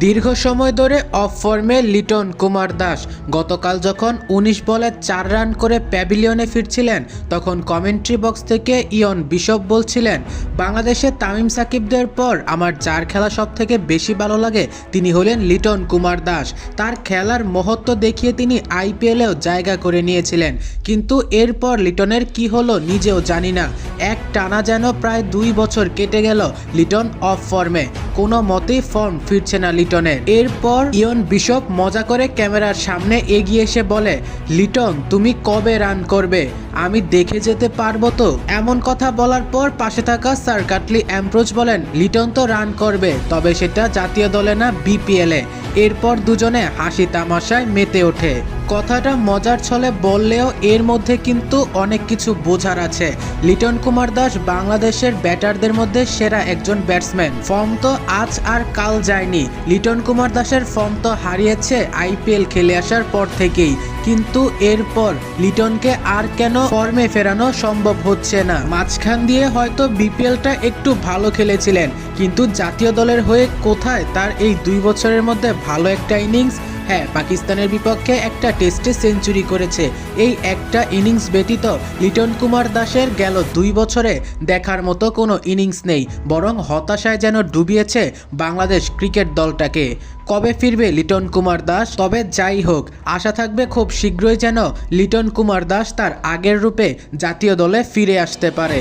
দীর্ঘ সময় ধরে অফ ফর্মে লিটন কুমার দাস। গতকাল যখন ১৯ বলে চার রান করে প্যাভিলিয়নে ফিরছিলেন, তখন কমেন্ট্রি বক্স থেকে ইয়ন বিশপ বলছিলেন, বাংলাদেশে তামিম সাকিবদের পর আমার যার খেলা সব থেকে বেশি ভালো লাগে, তিনি হলেন লিটন কুমার দাস। তার খেলার মহত্ব দেখিয়ে তিনি আইপিএলেও জায়গা করে নিয়েছিলেন। কিন্তু এরপর লিটনের কি হলো নিজেও জানি না। এক টানা যেন প্রায় দুই বছর কেটে গেল লিটন অফ ফর্মে কোনো মতেই ফর্ম ফিরছে না লিটনের। এরপর ইয়ন বিশপ মজা করে ক্যামেরার সামনে এগিয়ে এসে বলে, লিটন, তুমি কবে রান করবে? আমি দেখে যেতে পারব তো? এমন কথা বলার পর পাশে থাকা স্যার কাটলি অ্যাম্প্রোচ বলেন, লিটন তো রান করবে, তবে সেটা জাতীয় দলে না বিপিএলে এরপর দুজনে হাসি তামাশায় মেতে ওঠে। কথাটা মজার ছলে বললেও এর মধ্যে কিন্তু অনেক কিছু বোঝার আছে। লিটন কুমার দাস বাংলাদেশের ব্যাটারদের মধ্যে সেরা একজন ব্যাটসম্যান। ফর্ম তো আজ আর কাল যায়নি। লিটন কুমার দাসের ফর্ম তো হারিয়েছে আইপিএল খেলে আসার পর থেকেই। কিন্তু এরপর লিটনকে আর কেন ফর্মে ফেরানো সম্ভব হচ্ছে না? মাঝখান দিয়ে হয়তো বিপিএলটা একটু ভালো খেলেছিলেন। কিন্তু জাতীয় দলের হয়ে কোথায় তার এই দুই বছরের মধ্যে ভালো একটা ইনিংস হ্যাঁ পাকিস্তানের বিপক্ষে একটা টেস্টে সেঞ্চুরি করেছে। এই একটা ইনিংস ব্যতীত লিটন কুমার দাসের গেল দুই বছরে দেখার মতো কোনো ইনিংস নেই, বরং হতাশায় যেন ডুবিয়েছে বাংলাদেশ ক্রিকেট দলটাকে। কবে ফিরবে লিটন কুমার দাস? তবে যাই হোক, আশা থাকবে খুব শীঘ্রই যেন লিটন কুমার দাস তার আগের রূপে জাতীয় দলে ফিরে আসতে পারে।